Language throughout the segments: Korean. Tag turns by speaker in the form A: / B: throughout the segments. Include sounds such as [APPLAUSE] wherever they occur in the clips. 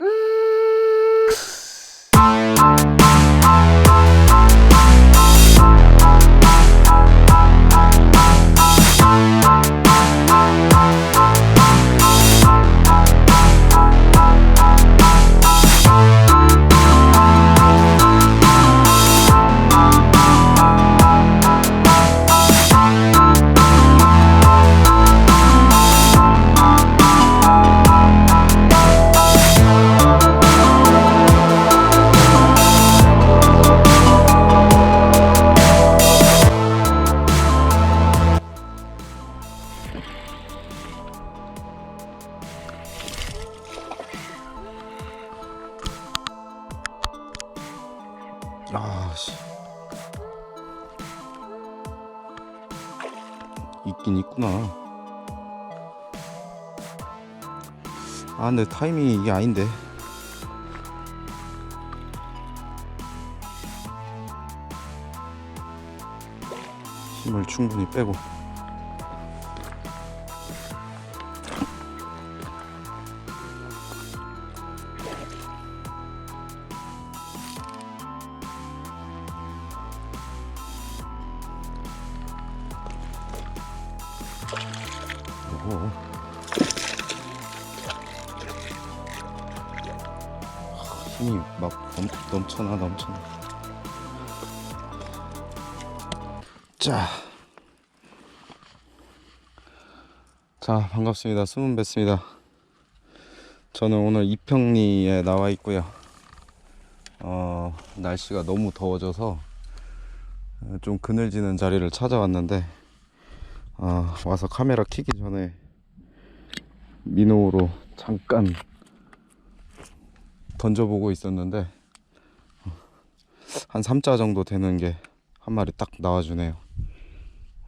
A: 嗯。 아씨. 있긴 있구나. 아 근데 타이밍이 이게 아닌데. 힘을 충분히 빼고 넘, 넘쳐나 넘쳐나 자. 자 반갑습니다. 숨은 뱉습니다. 저는 오늘 이평리에 나와 있고요. 어 날씨가 너무 더워져서 좀 그늘지는 자리를 찾아왔는데 아, 와서 카메라 켜기 전에 민호로 잠깐 던져보고 있었는데 한 3자 정도 되는 게 한 마리 딱 나와주네요.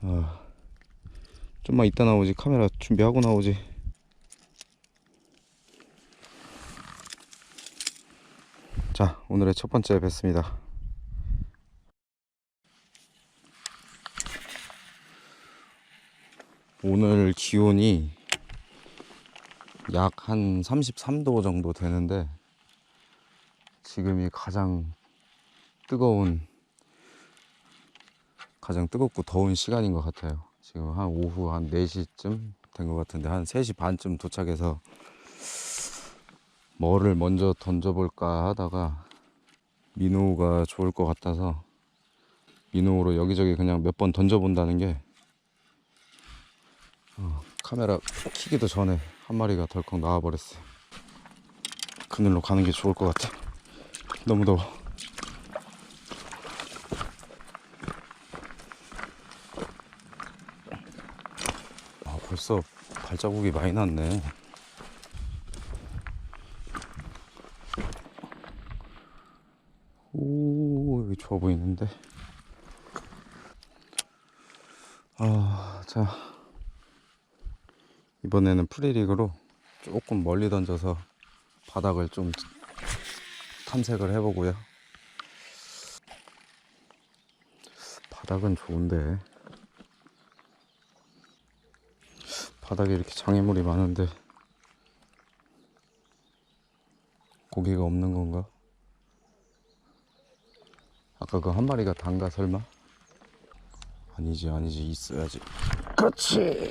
A: 아, 좀만 이따 나오지 카메라 준비하고 나오지. 자, 오늘의 첫 번째 뵙습니다. 오늘 기온이 약 한 33도 정도 되는데 지금이 가장 뜨거운 가장 뜨겁고 더운 시간인 것 같아요. 지금 한 오후 한 4시쯤 된 것 같은데 한 3시 반쯤 도착해서 뭐를 먼저 던져볼까 하다가 민호가 좋을 것 같아서 민호로 여기저기 그냥 몇 번 던져본다는 게 어, 카메라 키기도 전에 한 마리가 덜컥 나와버렸어요. 그늘로 가는 게 좋을 것 같아. 너무 더워. 아, 벌써 발자국이 많이 났네. 오, 여기 좋아 보이는데. 아, 자. 이번에는 프리릭으로 조금 멀리 던져서 바닥을 좀 탐색을 해보고요. 바닥은 좋은데 바닥에 이렇게 장애물이 많은데 고기가 없는 건가? 아까 그 한 마리가 단가 설마? 아니지 아니지 있어야지 그렇지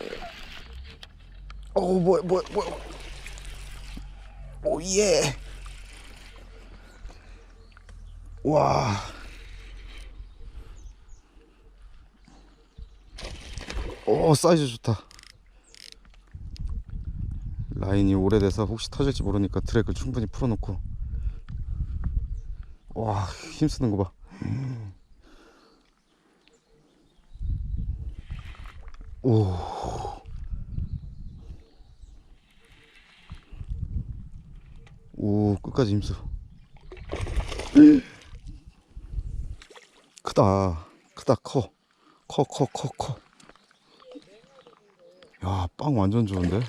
A: 오 뭐야 뭐야 뭐야 오예 와 오, 사이즈 좋다. 라인이 오래돼서 혹시 터질지 모르니까 트랙을 충분히 풀어놓고. 와, 힘쓰는 거 봐. 오. 오, 끝까지 힘써. [GASPS] 크다. 크다, 커. 커, 커, 커, 커. 야, 빵 완전 좋은데?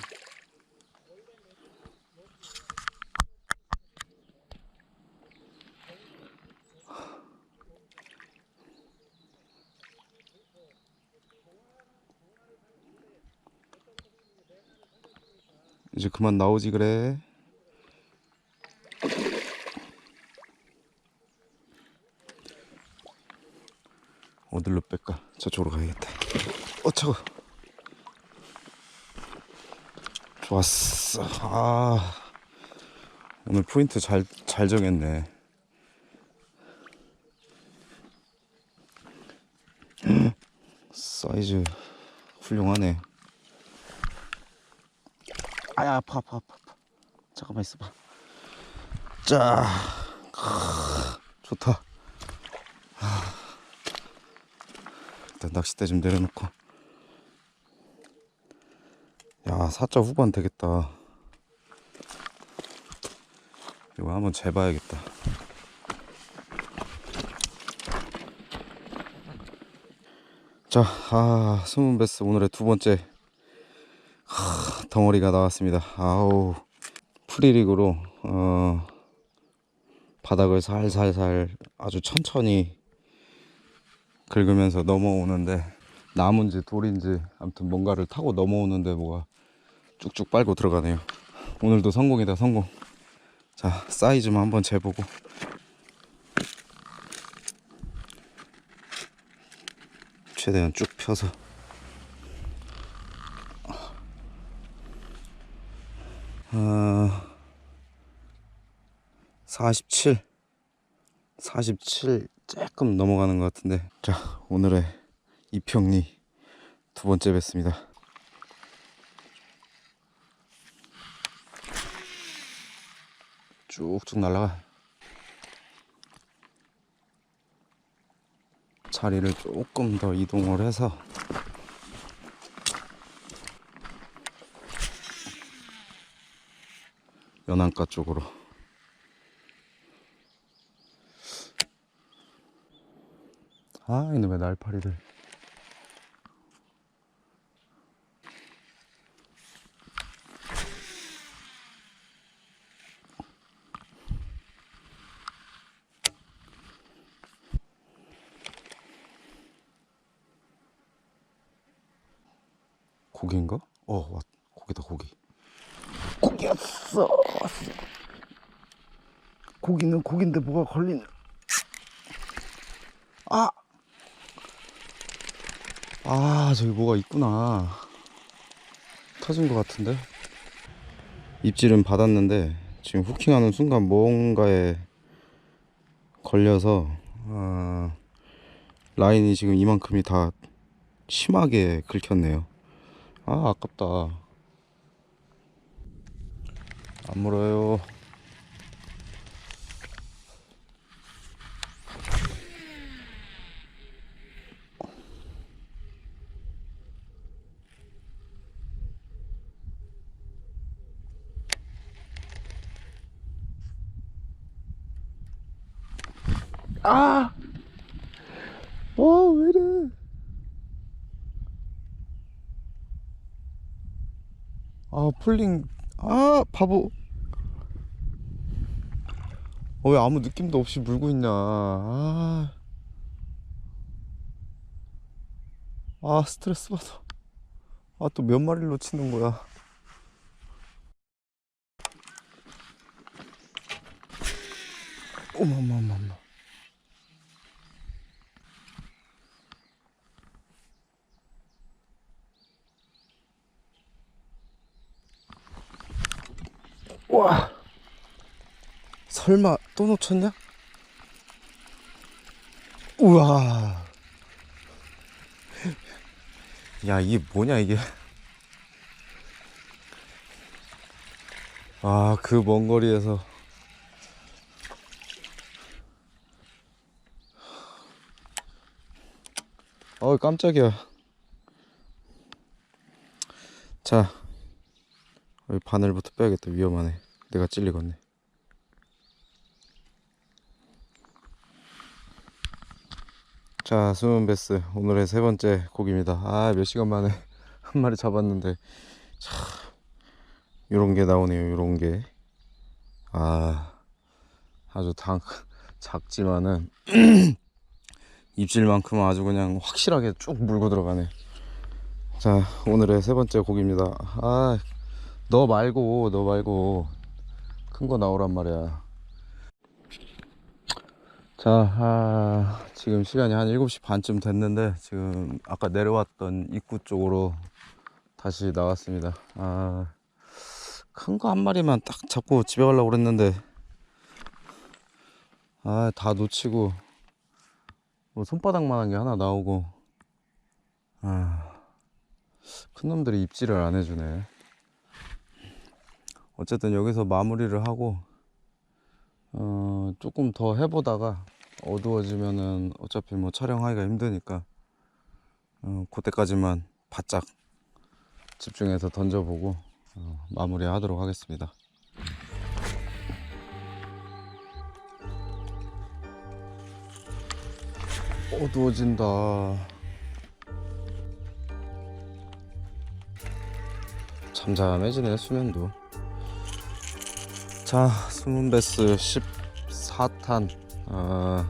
A: 이제 그만 나오지 그래. 어디로 뺄까? 저쪽으로 가야겠다. 어 차가 좋았어. 아 오늘 포인트 잘, 잘 정했네. 음, 사이즈 훌륭하네. 아야, 아파, 아파, 아파. 잠깐만 있어봐. 자, 크, 좋다. 일단 낚싯대 좀 내려놓고 야 4자 후반 되겠다 이거 한번 재봐야겠다 자 아, 스문 베스 오늘의 두 번째 하, 덩어리가 나왔습니다. 아우 프리릭으로 어, 바닥을 살살살 아주 천천히 긁으면서 넘어오는데 나무인지 돌인지 아무튼 뭔가를 타고 넘어오는데 뭐가 쭉쭉 빨고 들어가네요. 오늘도 성공이다 성공. 자 사이즈만 한번 재보고. 최대한 쭉 펴서 어, 47 47 조금 넘어가는 것 같은데. 자 오늘의 이평리 두 번째 뵀습니다. 쭉쭉 날아가. 자리를 조금 더 이동을 해서 연안가 쪽으로. 아 이놈의 날파리들 고기인가? 어 왔, 고기다 고기 고기였어 고기는 고기인데 뭐가 걸리냐 아 아, 저기 뭐가 있구나. 터진 것 같은데? 입질은 받았는데, 지금 후킹하는 순간 뭔가에 걸려서, 아, 라인이 지금 이만큼이 다 심하게 긁혔네요. 아, 아깝다. 안 물어요. 아! 어, 왜 이래? 아, 풀링. 아, 바보. 어, 왜 아무 느낌도 없이 물고 있냐. 아. 아, 스트레스 받아. 아, 또 몇 마리를 놓치는 거야. 어머머머머. 와. 설마 또 놓쳤냐? 우와. 야 이게 뭐냐 이게? 아 그 먼 거리에서. 어 깜짝이야. 자 여기 바늘부터 빼야겠다. 위험하네. 내가 찔리겠네. 자 수문베스. 오늘의 세 번째 고기입니다. 아 몇 시간 만에 [LAUGHS] 한 마리 잡았는데. 참 요런 게 나오네요 요런 게 아 아주 당 [LAUGHS] 작지만은 [CLEARS THROAT] 입질만큼은 아주 그냥 확실하게 쭉 물고 들어가네. 자 오늘의 세 번째 고기입니다. 아 너 말고 너 말고 큰 거 나오란 말이야 자, 아, 지금 시간이 한 7시 반쯤 됐는데 지금 아까 내려왔던 입구 쪽으로 다시 나왔습니다. 아, 큰 거 한 마리만 딱 잡고 집에 가려고 그랬는데 아, 다 놓치고 뭐 손바닥만한 게 하나 나오고 아, 큰 놈들이 입질을 안 해주네. 어쨌든 여기서 마무리를 하고 어, 조금 더 해보다가 어두워지면은 어차피 뭐 촬영하기가 힘드니까 어, 그때까지만 바짝 집중해서 던져보고 어, 마무리하도록 하겠습니다. 어두워진다. 잠잠해지네 수면도. 자, 숨은 베스 14탄. 어,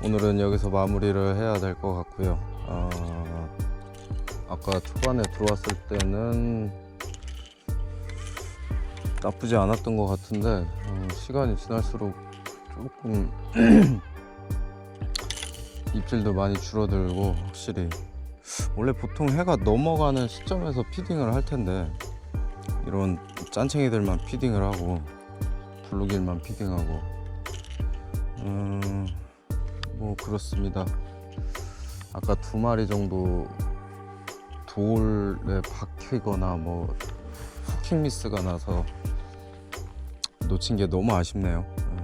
A: 오늘은 여기서 마무리를 해야 될 것 같고요. 어, 아까 초반에 들어왔을 때는 나쁘지 않았던 것 같은데 어, 시간이 지날수록 조금 [CLEARS THROAT] 입질도 많이 줄어들고 확실히 원래 보통 해가 넘어가는 시점에서 피딩을 할 텐데 이런 짠챙이들만 피딩을 하고 블루길만 피딩하고 음, 뭐 그렇습니다. 아까 두 마리 정도 돌에 박히거나 뭐 후킹 미스가 나서 놓친 게 너무 아쉽네요. 어.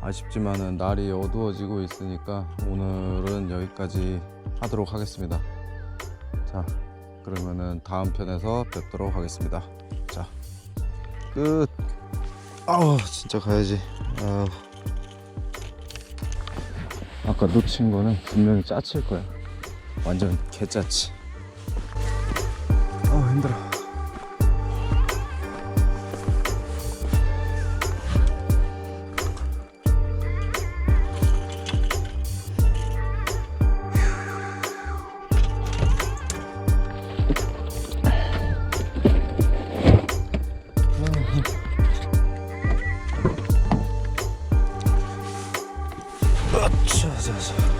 A: 아쉽지만은 날이 어두워지고 있으니까 오늘은 여기까지 하도록 하겠습니다. 자 그러면은 다음 편에서 뵙도록 하겠습니다. 자, 끝. 아우, 진짜 가야지. 아우. 아까 놓친 거는 분명히 짜칠 거야. 완전 개짜치. 아우, 힘들어.